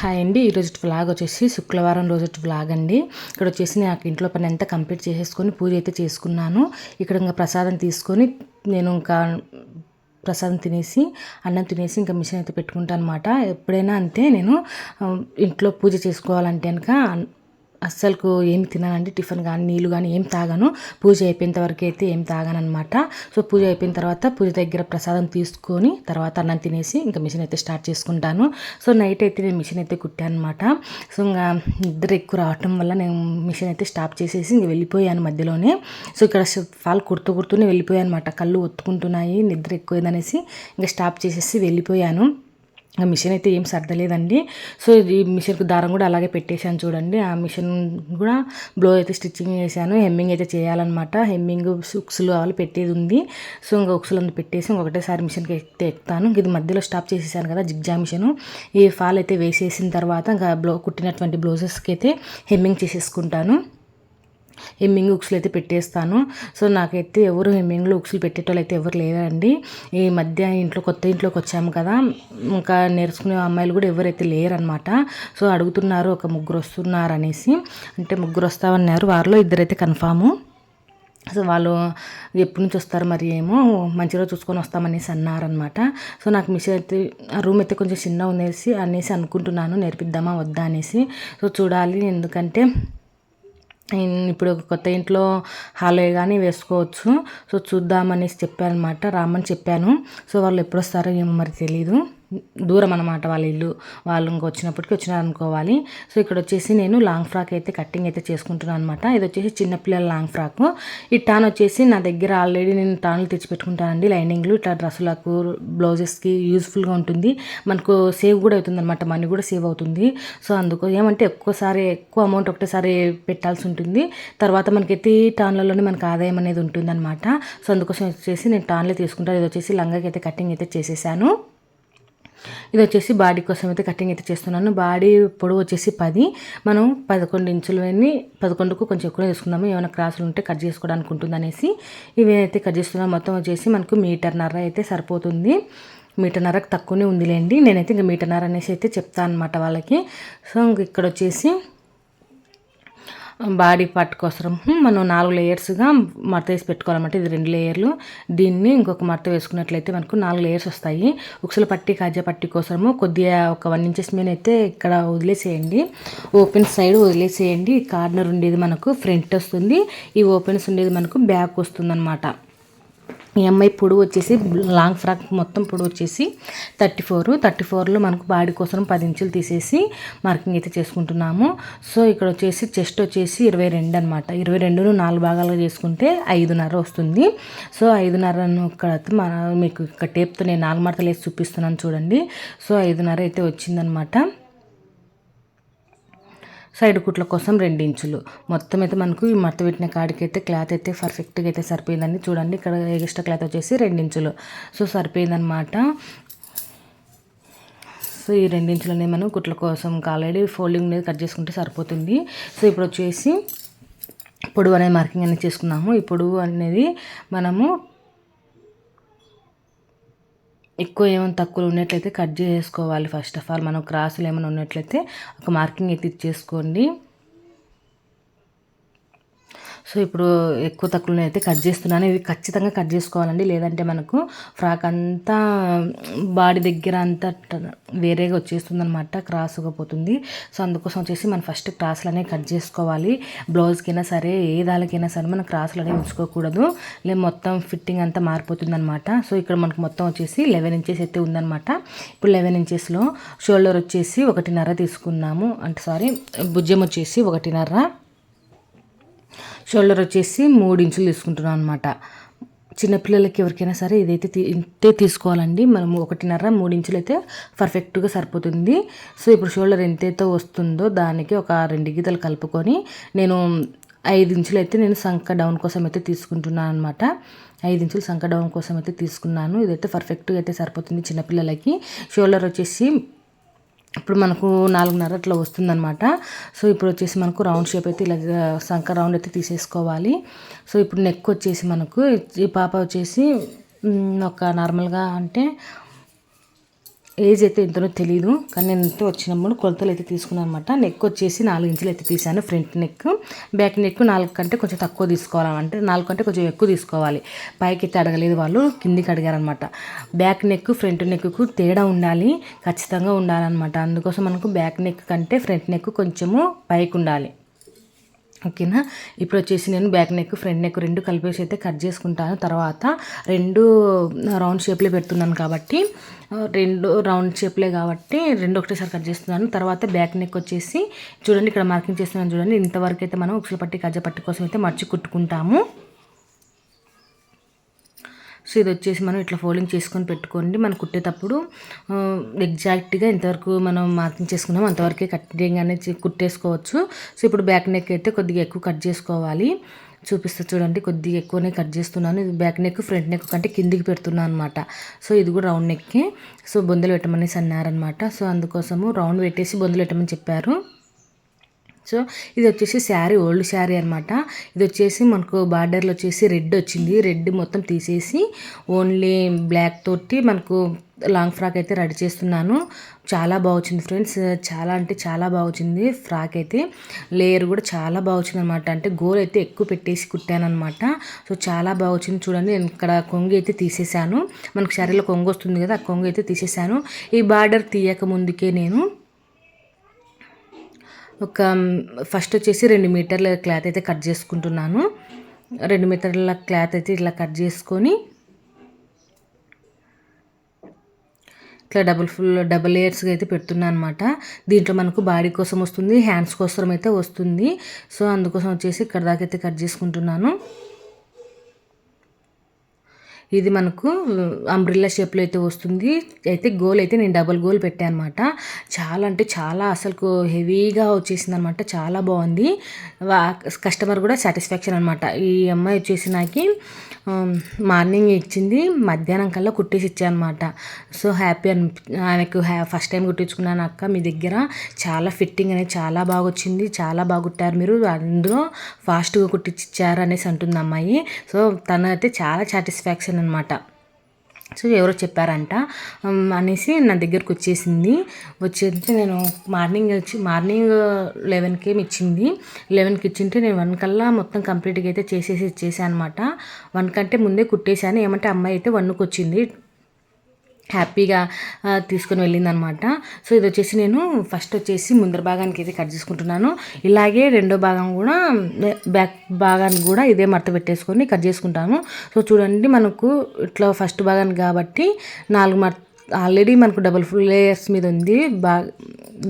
Hi అండి. ఈరోజు vlog వచ్చేసి శుక్రవారం రోజు వ్లాగ్ అండి. ఇక్కడ వచ్చేసి నాకు ఇంట్లో పని అంతా కంప్లీట్ చేసేసుకొని పూజ అయితే చేసుకున్నాను. ఇక్కడ ఇంకా ప్రసాదం తీసుకొని నేను ఇంకా ప్రసాదం తినేసి అన్నం తినేసి ఇంకా మిషన్ అయితే పెట్టుకుంటాను అనమాట ఎప్పుడైనా అంతే నేను ఇంట్లో పూజ చేసుకోవాలంటే కనుక అస్సలకు ఏం తినానండి టిఫిన్ కానీ నీళ్ళు కానీ ఏం తాగాను. పూజ అయిపోయిన వరకు అయితే ఏం తాగానమాట అనమాట సో పూజ అయిపోయిన తర్వాత పూజ దగ్గర ప్రసాదం తీసుకొని తర్వాత అన్నం తినేసి ఇంకా మిషన్ అయితే స్టార్ట్ చేసుకుంటాను. సో నైట్ అయితే నేను మిషన్ అయితే కుట్టాను అనమాట సో ఇంకా నిద్ర ఎక్కువ రావటం వల్ల నేను మిషన్ అయితే స్టాప్ చేసేసి ఇంక వెళ్ళిపోయాను మధ్యలోనే. సో ఇక్కడ ఫాల్ కుడుతూ కుడుతూనే వెళ్ళిపోయాను అనమాట కళ్ళు ఒత్తుకుంటున్నాయి నిద్ర ఎక్కువైందనేసి ఇంకా స్టాప్ చేసేసి వెళ్ళిపోయాను. ఆ మిషన్ అయితే ఏం సర్దలేదండి. సో ఈ మిషన్కి దారం కూడా అలాగే పెట్టేశాను చూడండి. ఆ మిషన్ కూడా బ్లో అయితే స్టిచ్చింగ్ చేశాను. హెమ్మింగ్ అయితే చేయాలన్నమాట. హెమ్మింగ్ ఉక్సులు అవి పెట్టేది ఉంది. సో ఇంకా ఉక్సులు అంతా పెట్టేసి ఇంకొకటేసారి మిషన్కి ఎక్కితే ఎక్కుతాను. ఇది మధ్యలో స్టాప్ చేసేసాను కదా జిగ్జా మిషన్. ఈ ఫాల్ అయితే వేసేసిన తర్వాత ఇంకా బ్లౌ కుట్టినటువంటి బ్లౌజెస్కి అయితే హెమ్మింగ్ చేసేసుకుంటాను. హెమ్మింగ్ హుక్స్లు అయితే పెట్టేస్తాను. సో నాకైతే ఎవరు హెమ్మింగ్లు హుక్స్లు పెట్టేటోళ్ళు అయితే ఎవరు లేరండి. ఈ మధ్య ఇంట్లో కొత్త ఇంట్లోకి వచ్చాము కదా. ఇంకా నేర్చుకునే అమ్మాయిలు కూడా ఎవరైతే లేరనమాట సో అడుగుతున్నారు ఒక ముగ్గురు వస్తున్నారు అనేసి అంటే ముగ్గురు వస్తామన్నారు వారిలో ఇద్దరైతే కన్ఫాము. సో వాళ్ళు ఎప్పటి నుంచి వస్తారు మరి ఏమో మంచిగా చూసుకొని వస్తామనేసి అన్నారనమాట సో నాకు మిషన్ అయితే ఆ రూమ్ అయితే కొంచెం చిన్న ఉందేసి అనేసి అనుకుంటున్నాను. నేర్పిద్దామా వద్దా అనేసి. సో చూడాలి. ఎందుకంటే ఇప్పుడు కొత్త ఇంట్లో హాల్లో కానీ వేసుకోవచ్చు. సో చూద్దామనేసి చెప్పానమాట. రామని చెప్పాను. సో వాళ్ళు ఎప్పుడు వస్తారో ఏమో మరి తెలియదు దూరం అనమాట వాళ్ళ ఇల్లు. వాళ్ళు ఇంక వచ్చినప్పటికీ వచ్చినారు అనుకోవాలి సో ఇక్కడ వచ్చేసి నేను లాంగ్ ఫ్రాక్ అయితే కటింగ్ అయితే చేసుకుంటున్నాను అనమాట ఇది వచ్చేసి చిన్నపిల్లల లాంగ్ ఫ్రాక్. ఈ టాన్ వచ్చేసి నా దగ్గర ఆల్రెడీ నేను టాన్లు తెచ్చిపెట్టుకుంటానండి లైనింగ్లు ఇట్లా డ్రెస్సులకు బ్లౌజెస్కి యూస్ఫుల్గా ఉంటుంది. మనకు సేవ్ కూడా అవుతుంది అనమాట మనీ కూడా సేవ్ అవుతుంది. సో అందుకు ఏమంటే ఎక్కువసారి ఎక్కువ అమౌంట్ ఒకటేసారి పెట్టాల్సి ఉంటుంది. తర్వాత మనకైతే ఈ టాన్లలోనే మనకు ఆదాయం అనేది ఉంటుంది అనమాట సో అందుకోసం వచ్చేసి నేను టాన్లే తీసుకుంటాను. ఇది వచ్చేసి లంగాకి అయితే కటింగ్ అయితే చేసేసాను. ఇది వచ్చేసి బాడీ కోసం అయితే కటింగ్ అయితే చేస్తున్నాను. బాడీ పొడవు వచ్చేసి పది. మనం పదకొండు ఇంచులు అని పదకొండుకు కొంచెం ఎక్కువ తీసుకుందాము ఏమైనా క్రాసులు ఉంటే కట్ చేసుకోవడానికి ఉంటుంది అనేసి ఇవి అయితే కట్ చేస్తున్నాం మొత్తం వచ్చేసి మనకు మీటర్నర అయితే సరిపోతుంది. మీటర్నరకు తక్కువనే ఉందిలేండి. నేనైతే ఇంకా మీటర్నర అనేసి అయితే చెప్తాను అనమాట వాళ్ళకి. సో ఇంక ఇక్కడ వచ్చేసి బాడీ పార్ట్ కోసం మనం నాలుగు లేయర్స్గా మడత వేసి పెట్టుకోవాలన్నమాట ఇది రెండు లేయర్లు. దీన్ని ఇంకొక మడత వేసుకున్నట్లయితే మనకు నాలుగు లేయర్స్ వస్తాయి. ఉక్సుల పట్టి కాజా పట్టి కోసము కొద్దిగా ఒక వన్ ఇంచెస్ మీద అయితే ఇక్కడ వదిలేసేయండి. ఓపెన్ సైడ్ వదిలేసేయండి. కార్నర్ ఉండేది మనకు ఫ్రంట్ వస్తుంది. ఈ ఓపెన్స్ ఉండేది మనకు బ్యాక్ వస్తుంది ఈ అమ్మాయి పొడవు వచ్చేసి లాంగ్ ఫ్రాక్ మొత్తం పొడవు వచ్చేసి థర్టీ ఫోర్. థర్టీ ఫోర్లో మనకు బాడీ కోసం పది ఇంచులు తీసేసి మార్కింగ్ అయితే చేసుకుంటున్నాము. సో ఇక్కడ వచ్చేసి చెస్ట్ వచ్చేసి ఇరవై రెండు అనమాట ఇరవై రెండును నాలుగు భాగాలుగా చేసుకుంటే ఐదున్నర వస్తుంది. సో ఐదున్నరను ఇక్కడ మన మీకు ఇక్కడ టేప్తో నేను నాలుగు మడతలు వేసి చూపిస్తున్నాను చూడండి. సో ఐదున్నర అయితే వచ్చిందనమాట సైడ్ కుట్ల కోసం రెండు ఇంచులు. మొత్తం అయితే మనకు ఈ మడత పెట్టిన కాడికి అయితే క్లాత్ అయితే పర్ఫెక్ట్గా అయితే సరిపోయిందండి. చూడండి ఇక్కడ ఎక్స్ట్రా క్లాత్ వచ్చేసి రెండించులు సో సరిపోయిందనమాట సో ఈ రెండు ఇంచులని మనం కుట్ల కోసం ఆల్రెడీ ఫోల్డింగ్ అనేది కట్ చేసుకుంటే సరిపోతుంది. సో ఇప్పుడు వచ్చేసి పొడవు అనేది మార్కింగ్ అనేది చేసుకున్నాము. ఈ పొడవు అనేది మనము ఎక్కువ ఏమైనా తక్కువ ఉన్నట్లయితే కట్ చేసుకోవాలి ఫస్ట్ ఆఫ్ ఆల్ మనం క్రాసులు ఏమైనా ఉన్నట్లయితే ఒక మార్కింగ్ అయితే ఇచ్చేసుకోండి. సో ఇప్పుడు ఎక్కువ తక్కువలో అయితే కట్ చేస్తున్నాను. ఇవి ఖచ్చితంగా కట్ చేసుకోవాలండి. లేదంటే మనకు ఫ్రాక్ అంతా బాడీ దగ్గర అంతా వేరేగా వచ్చేస్తుంది అనమాట క్రాస్గా పోతుంది సో అందుకోసం వచ్చేసి మనం ఫస్ట్ క్రాస్లు అనేవి కట్ చేసుకోవాలి. బ్లౌజ్కైనా సరే ఏ దానికైనా సరే మనం క్రాస్లు అనేవి ఉంచుకోకూడదు. లేదు మొత్తం ఫిట్టింగ్ అంతా మారిపోతుంది అనమాట సో ఇక్కడ మనకు మొత్తం వచ్చేసి లెవెన్ ఇంచెస్ అయితే ఉందన్నమాట. ఇప్పుడు లెవెన్ ఇంచెస్లో షోల్డర్ వచ్చేసి ఒకటిన్నర తీసుకున్నాము. అంటే సారీ భుజం వచ్చేసి ఒకటిన్నర. షోల్డర్ వచ్చేసి మూడు ఇంచులు తీసుకుంటున్నాం అనమాట చిన్నపిల్లలకి ఎవరికైనా సరే ఇదైతే ఇంతే తీసుకోవాలండి. మనం ఒకటిన్నర మూడు ఇంచులు అయితే పర్ఫెక్ట్గా సరిపోతుంది. సో ఇప్పుడు షోల్డర్ ఎంతైతే వస్తుందో దానికి ఒక రెండు గీతలు కలుపుకొని నేను ఐదు ఇంచులు అయితే నేను సంక డౌన్ కోసం అయితే తీసుకుంటున్నాను అనమాట ఐదు ఇంచులు సంక డౌన్ కోసం అయితే తీసుకున్నాను. ఇదైతే పర్ఫెక్ట్గా అయితే సరిపోతుంది చిన్నపిల్లలకి షోల్డర్ వచ్చేసి ఇప్పుడు మనకు నాలుగున్నర అట్లా వస్తుందన్నమాట. సో ఇప్పుడు వచ్చేసి మనకు రౌండ్ షేప్ అయితే ఇలా సంక రౌండ్ అయితే తీసేసుకోవాలి. సో ఇప్పుడు నెక్ వచ్చేసి మనకు ఈ పాప వచ్చేసి ఒక నార్మల్గా అంటే ఏజ్ అయితే ఎంతనో తెలియదు కానీ నేను ఎంతో వచ్చినప్పుడు కొలతలు అయితే తీసుకున్నాను అనమాట నెక్ వచ్చేసి నాలుగు ఇంచులు అయితే తీసాను ఫ్రంట్ నెక్. బ్యాక్ నెక్ నాలుగు కంటే కొంచెం తక్కువ తీసుకోవాలంటే నాలుగు కంటే కొంచెం ఎక్కువ తీసుకోవాలి. పైకి అయితే అడగలేదు వాళ్ళు కిందికి అడిగారనమాట బ్యాక్ నెక్ ఫ్రంట్ నెక్కు తేడా ఉండాలి ఖచ్చితంగా ఉండాలన్నమాట. అందుకోసం మనకు బ్యాక్ నెక్ కంటే ఫ్రంట్ నెక్ కొంచెము పైకి ఉండాలి. ఓకేనా? ఇప్పుడు వచ్చేసి నేను బ్యాక్ నెక్ ఫ్రంట్ నెక్ రెండు కలిపేసి అయితే కట్ చేసుకుంటాను. తర్వాత రెండు రౌండ్ షేప్లే పెడుతున్నాను కాబట్టి రెండు రౌండ్ షేప్లే కాబట్టి రెండు ఒకటేసారి కట్ చేస్తున్నాను. తర్వాత బ్యాక్ నెక్ వచ్చేసి చూడండి ఇక్కడ మార్కింగ్ చేస్తున్నాను చూడండి. ఇంతవరకు అయితే మనం ఉక్సుల పట్టి కజ్జ పట్టి కోసం అయితే మర్చి కుట్టుకుంటాము. సో ఇది వచ్చేసి మనం ఇట్లా ఫోల్డింగ్ చేసుకొని పెట్టుకోండి. మనం కుట్టేటప్పుడు ఎగ్జాక్ట్గా ఇంతవరకు మనం మార్కింగ్ చేసుకున్నాం అంతవరకే కటింగ్ అనేది కుట్టేసుకోవచ్చు. సో ఇప్పుడు బ్యాక్ నెక్ అయితే కొద్దిగా ఎక్కువ కట్ చేసుకోవాలి. చూపిస్తా చూడండి కొద్దిగా ఎక్కువనే కట్ చేస్తున్నాను. ఇది బ్యాక్ నెక్ ఫ్రంట్ నెక్ కంటే కిందికి పెడుతున్నాను అనమాట సో ఇది కూడా రౌండ్ నెక్కి సో బొందలు పెట్టమనేసి అన్నారనమాట సో అందుకోసము రౌండ్ పెట్టేసి బొందలు పెట్టమని చెప్పారు. సో ఇది వచ్చేసి శారీ ఓల్డ్ శారీ అనమాట ఇది వచ్చేసి మనకు బార్డర్లో వచ్చేసి రెడ్ వచ్చింది. రెడ్ మొత్తం తీసేసి ఓన్లీ బ్లాక్ తోటి మనకు లాంగ్ ఫ్రాక్ అయితే రెడీ చేస్తున్నాను. చాలా బాగుంది ఫ్రెండ్స్. చాలా అంటే చాలా బాగుంది ఫ్రాక్ అయితే. లేయర్ కూడా చాలా బాగుంది అనమాట అంటే గోల్ అయితే ఎక్కువ పెట్టేసి కుట్టాను అనమాట సో చాలా బాగుంది చూడండి. నేను ఇక్కడ కొంగు అయితే తీసేసాను మనకు శారీలో కొంగు వస్తుంది కదా ఆ కొంగు అయితే తీసేసాను ఈ బార్డర్ తీయక ముందుకే నేను ఒక ఫస్ట్ వచ్చేసి రెండు మీటర్ల క్లాత్ అయితే కట్ చేసుకుంటున్నాను. రెండు మీటర్ల క్లాత్ అయితే ఇట్లా కట్ చేసుకొని ఇట్లా డబుల్ ఫుల్ డబుల్ లేయర్స్గా అయితే పెడుతున్నాను అనమాట దీంట్లో మనకు బాడీ కోసం వస్తుంది హ్యాండ్స్ కోసం అయితే వస్తుంది. సో అందుకోసం వచ్చేసి ఇక్కడ దాకా అయితే కట్ చేసుకుంటున్నాను. ఇది మనకు అంబ్రిల్లా షేప్లో అయితే వస్తుంది. అయితే గోల్ అయితే నేను డబల్ గోల్ పెట్టాను అనమాట చాలా అంటే చాలా అసలు హెవీగా వచ్చేసింది అనమాట చాలా బాగుంది. కస్టమర్ కూడా సాటిస్ఫాక్షన్ అనమాట ఈ అమ్మాయి వచ్చేసి నాకు మార్నింగ్ ఇచ్చింది మధ్యాహ్నం కల్లా కుట్టేసి ఇచ్చానమాట సో హ్యాపీ అని ఆమెకు హ్యా ఫస్ట్ టైం కుట్టించుకున్నాను అక్క మీ దగ్గర. చాలా ఫిట్టింగ్ అనేది చాలా బాగా వచ్చింది. చాలా బాగా కుట్టారు మీరు. అందులో ఫాస్ట్గా కుట్టించారు అనేసి అంటుంది అమ్మాయి. సో తను అయితే చాలా సాటిస్ఫాక్షన్ అనమాట సో ఎవరో చెప్పారంట. అనేసి నా దగ్గరకు వచ్చేసింది. వచ్చేసి నేను మార్నింగ్ వచ్చి మార్నింగ్ లెవెన్కి ఇచ్చింది. లెవెన్కి ఇచ్చింటే నేను వన్ కల్లా మొత్తం కంప్లీట్గా అయితే చేసేసి ఇచ్చేసాను అనమాట వన్ కంటే ముందే కుట్టేశాను. ఏమంటే అమ్మాయి అయితే వన్కి వచ్చింది హ్యాపీగా తీసుకొని వెళ్ళిందనమాట. సో ఇది వచ్చేసి నేను ఫస్ట్ వచ్చేసి ముందర భాగానికి అయితే కట్ చేసుకుంటున్నాను. ఇలాగే రెండో భాగం కూడా బ్యాక్ భాగానికి కూడా ఇదే మడత పెట్టేసుకొని కట్ చేసుకుంటాను. సో చూడండి మనకు ఇట్లా ఫస్ట్ భాగానికి కాబట్టి నాలుగు మడత ఆల్రెడీ మనకు డబుల్ ఫుల్ లేయర్స్ మీద ఉంది. బా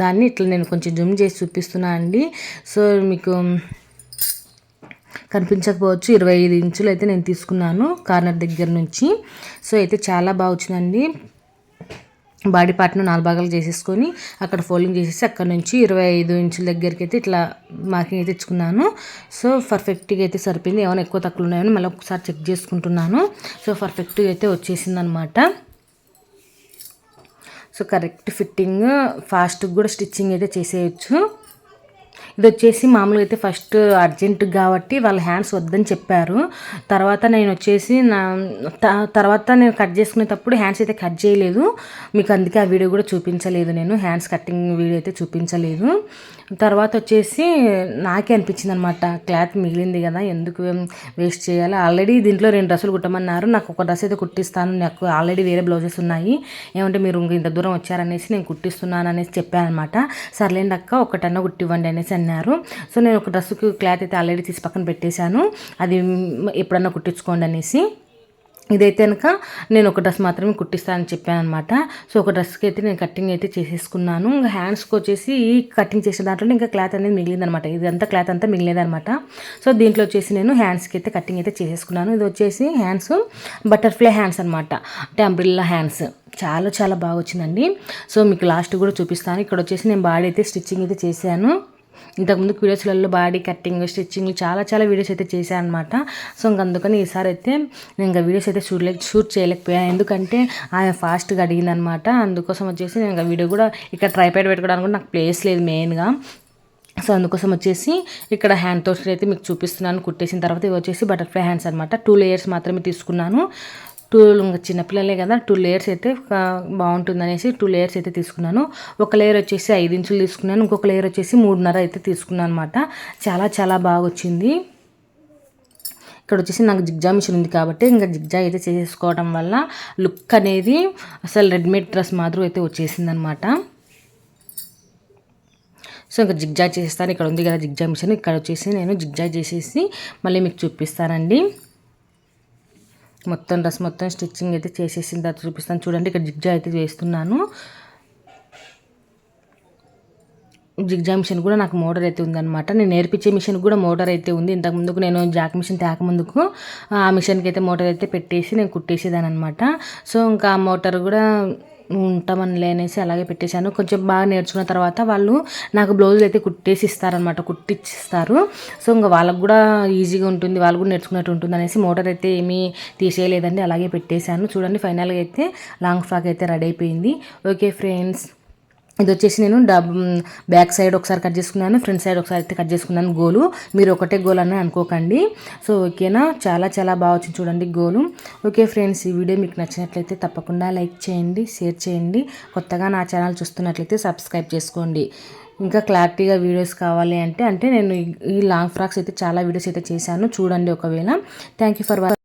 దాన్ని ఇట్లా నేను కొంచెం జూమ్ చేసి చూపిస్తున్నా అండి. సో మీకు కనిపించకపోవచ్చు. ఇరవై ఐదు ఇంచులు అయితే నేను తీసుకున్నాను కార్నర్ దగ్గర నుంచి. సో అయితే చాలా బాగా వచ్చిందండి. బాడీ పార్ట్ను నాలుగు భాగాలు చేసేసుకొని అక్కడ ఫోల్డింగ్ చేసేసి అక్కడ నుంచి ఇరవై ఐదు ఇంచుల దగ్గరికి అయితే ఇట్లా మార్కింగ్ అయితే ఇచ్చుకున్నాను సో పర్ఫెక్ట్గా అయితే సరిపోయింది. ఏమైనా ఎక్కువ తక్కువ ఉన్నాయని మళ్ళీ ఒకసారి చెక్ చేసుకుంటున్నాను. సో పర్ఫెక్ట్గా అయితే వచ్చేసింది అనమాట సో కరెక్ట్ ఫిట్టింగ్ ఫాస్ట్గా కూడా స్టిచ్చింగ్ అయితే చేసేయచ్చు. ఇది వచ్చేసి మామూలుగా అయితే ఫస్ట్ అర్జెంట్ కాబట్టి వాళ్ళ హ్యాండ్స్ వద్దని చెప్పారు. తర్వాత నేను వచ్చేసి నా తర్వాత నేను కట్ చేసుకునేటప్పుడు హ్యాండ్స్ అయితే కట్ చేయలేదు. మీకు అందుకే ఆ వీడియో కూడా చూపించలేదు నేను. హ్యాండ్స్ కట్టింగ్ వీడియో అయితే చూపించలేదు. తర్వాత వచ్చేసి నాకే అనిపించింది అనమాట క్లాత్ మిగిలింది కదా ఎందుకు వేస్ట్ చేయాలి? ఆల్రెడీ దీంట్లో రెండు డ్రెస్సులు కుట్టమన్నారు. నాకు ఒక డ్రెస్ అయితే కుట్టిస్తాను. నాకు ఆల్రెడీ వేరే బ్లౌజెస్ ఉన్నాయి. ఏమంటే మీరు ఇంత దూరం వచ్చారనేసి నేను కుట్టిస్తున్నాను అనేసి చెప్పాను అనమాట సర్లేండి అక్క ఒకటన్నా కుట్టివ్వండి అనేసి అన్నారు సో నేను ఒక డ్రెస్సుకి క్లాత్ అయితే ఆల్రెడీ తీసి పక్కన పెట్టేశాను. అది ఎప్పుడన్నా కుట్టించుకోండి అనేసి. ఇదైతే కనుక నేను ఒక డ్రెస్ మాత్రమే కుట్టిస్తానని చెప్పాను అనమాట సో ఒక డ్రెస్కి అయితే నేను కటింగ్ అయితే చేసేసుకున్నాను. ఇంకా హ్యాండ్స్కి వచ్చేసి కటింగ్ చేసిన దాంట్లో ఇంకా క్లాత్ అనేది మిగిలిందనమాట ఇదంతా క్లాత్ అంతా మిగిలేదనమాట సో దీంట్లో వచ్చేసి నేను హ్యాండ్స్కి అయితే కటింగ్ అయితే చేసేసుకున్నాను. ఇది వచ్చేసి హ్యాండ్స్ బటర్ఫ్లై హ్యాండ్స్ అనమాట అంటే అంబ్రిల్లా హ్యాండ్స్. చాలా చాలా బాగా వచ్చిందండి. సో మీకు లాస్ట్ కూడా చూపిస్తాను. ఇక్కడ వచ్చేసి నేను బాడీ అయితే స్టిచ్చింగ్ అయితే చేశాను. ఇంతకుముందు వీడియోస్లలో బాడీ కట్టింగ్ స్టిచ్చింగ్ చాలా చాలా వీడియోస్ అయితే చేశాను అనమాట సో ఇంక అందుకని ఈసారి అయితే నేను ఇంకా వీడియోస్ అయితే షూట్ షూట్ చేయలేకపోయాను ఎందుకంటే ఆయన ఫాస్ట్గా అడిగిందనమాట అందుకోసం వచ్చేసి నేను ఇంకా వీడియో కూడా ఇక్కడ ట్రైపాడ్ పెట్టుకోవడానికి నాకు ప్లేస్ లేదు మెయిన్గా. సో అందుకోసం వచ్చేసి ఇక్కడ హ్యాండ్ తోస్ట్ అయితే మీకు చూపిస్తున్నాను. కుట్టేసిన తర్వాత ఇవి వచ్చేసి బటర్ఫ్లై హ్యాండ్స్ అనమాట టూ లేయర్స్ మాత్రమే తీసుకున్నాను. టూ ఇంకా చిన్నపిల్లలే కదా టూ లేయర్స్ అయితే బాగుంటుందనేసి బాగుంటుంది అనేసి టూ లేయర్స్ అయితే తీసుకున్నాను. ఒక లేయర్ వచ్చేసి ఐదు ఇంచులు తీసుకున్నాను ఇంకొక లేయర్ వచ్చేసి మూడున్నర అయితే తీసుకున్నాను అనమాట చాలా చాలా బాగా వచ్చింది. ఇక్కడ వచ్చేసి నాకు జిగ్జా మిషన్ ఉంది కాబట్టి ఇంకా జిగ్జా అయితే చేసేసుకోవడం వల్ల లుక్ అనేది అసలు రెడీమేడ్ డ్రెస్ మాత్రం అయితే వచ్చేసింది అనమాట సో ఇంకా జిగ్జా చేస్తాను ఇక్కడ ఉంది కదా జిగ్జా మిషన్. ఇక్కడ వచ్చేసి నేను జిగ్జా చేసేసి మళ్ళీ మీకు చూపిస్తానండి. మొత్తం డ్రెస్ మొత్తం స్టిచ్చింగ్ అయితే చేసేసిన తర్వాత చూపిస్తాను. చూడండి ఇక్కడ జిగ్జా అయితే వేస్తున్నాను. జిగ్జా మిషన్ కూడా నాకు మోటార్ అయితే ఉందన్నమాట. నేను నేర్పించే మిషన్ కూడా మోటార్ అయితే ఉంది. ఇంతకుముందుకు నేను జాక్ మిషన్ తేక ముందుకు ఆ మిషన్కి అయితే మోటార్ అయితే పెట్టేసి నేను కుట్టేసేదాని అనమాట సో ఇంకా ఆ మోటార్ కూడా ఉంటామని లేనేసి అలాగే పెట్టేశాను. కొంచెం బాగా నేర్చుకున్న తర్వాత వాళ్ళు నాకు బ్లౌజులు అయితే కుట్టేసి ఇస్తారనమాట కుట్టిచ్చిస్తారు. సో ఇంకా వాళ్ళకు కూడా ఈజీగా ఉంటుంది వాళ్ళు కూడా నేర్చుకున్నట్టు ఉంటుంది అనేసి మోటార్ అయితే ఏమీ తీసేయలేదండి అలాగే పెట్టేశాను. చూడండి ఫైనల్గా అయితే లాంగ్ ఫ్రాక్ అయితే రెడీ అయిపోయింది. Okay friends. ఇది వచ్చేసి నేను డబ్ బ్యాక్ సైడ్ ఒకసారి కట్ చేసుకున్నాను ఫ్రంట్ సైడ్ ఒకసారి అయితే కట్ చేసుకున్నాను గోలు. మీరు ఒకటే గోల్ అని అనుకోకండి. సో ఓకేనా? చాలా చాలా బాగా వచ్చింది చూడండి గోలు. ఓకే ఫ్రెండ్స్ ఈ వీడియో మీకు నచ్చినట్లయితే తప్పకుండా లైక్ చేయండి షేర్ చేయండి. కొత్తగా నా ఛానల్ చూస్తున్నట్లయితే సబ్స్క్రైబ్ చేసుకోండి. ఇంకా క్లారిటీగా వీడియోస్ కావాలి అంటే అంటే నేను ఈ- లాంగ్ ఫ్రాక్స్ అయితే చాలా వీడియోస్ అయితే చేశాను. చూడండి ఒకవేళ. Thank you for